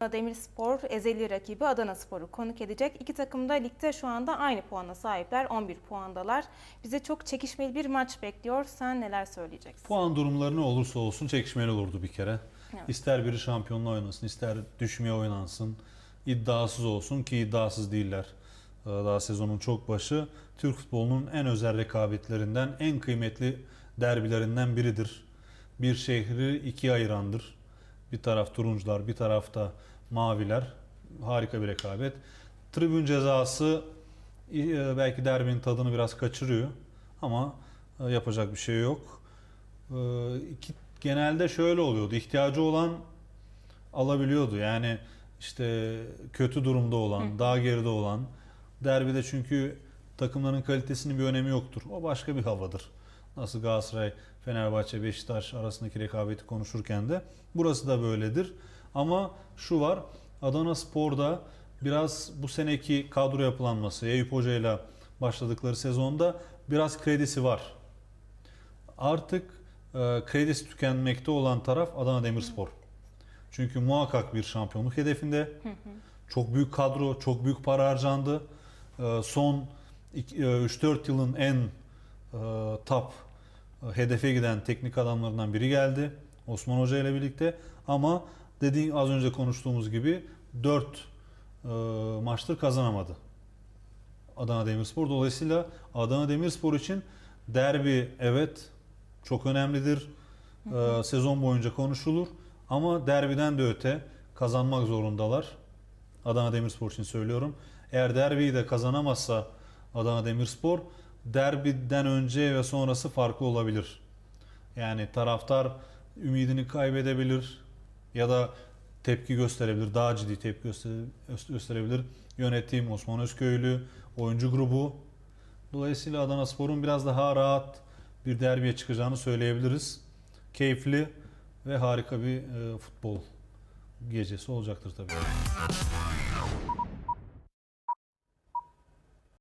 Demirspor ezeli rakibi Adana Spor'u konuk edecek. İki takım da ligde şu anda aynı puana sahipler. 11 puandalar. Bize çok çekişmeli bir maç bekliyor. Sen neler söyleyeceksin? Puan durumları ne olursa olsun çekişmeli olurdu bir kere. Evet. İster biri şampiyonluğa oynasın, ister düşmeye oynansın. İddiasız olsun ki iddiasız değiller. Ee, Daha sezonun çok başı. Türk futbolunun en özel rekabetlerinden, en kıymetli derbilerinden biridir. Bir şehri ikiye ayırandır. Bir taraf turuncular, bir tarafta maviler. Harika bir rekabet. Tribün cezası e, belki derbinin tadını biraz kaçırıyor. Ama e, yapacak bir şey yok. İki, genelde şöyle oluyordu. İhtiyacı olan alabiliyordu. Yani işte kötü durumda olan, daha geride olan. Derbide çünkü takımların kalitesinin bir önemi yoktur. O başka bir havadır. Nasıl Galatasaray, Fenerbahçe, Beşiktaş arasındaki rekabeti konuşurken de burası da böyledir. Ama şu var. Adana Spor'da biraz bu seneki kadro yapılanması, Eyüp Hoca ile başladıkları sezonda biraz kredisi var. Artık e, kredisi tükenmekte olan taraf Adana Demirspor. Çünkü muhakkak bir şampiyonluk hedefinde. Çok büyük kadro, çok büyük para harcandı. E, son iki- e, 3-4 yılın en e, top e, hedefe giden teknik adamlarından biri geldi. Osman Hoca ile birlikte. Ama dediğin az önce konuştuğumuz gibi 4 e, maçtır kazanamadı. Adana Demirspor. Dolayısıyla Adana Demirspor için derbi evet çok önemlidir. Ee, sezon boyunca konuşulur. Ama derbiden de öte kazanmak zorundalar. Adana Demirspor için söylüyorum. Eğer derbiyi de kazanamazsa Adana Demirspor derbiden önce ve sonrası farklı olabilir. Yani taraftar ümidini kaybedebilir ya da tepki gösterebilir. Daha ciddi tepki göster- gösterebilir. Yönetim, Osman Özköylü, oyuncu grubu. Dolayısıyla Adana Spor'un biraz daha rahat bir derbiye çıkacağını söyleyebiliriz. Keyifli ve harika bir e, futbol gecesi olacaktır tabii.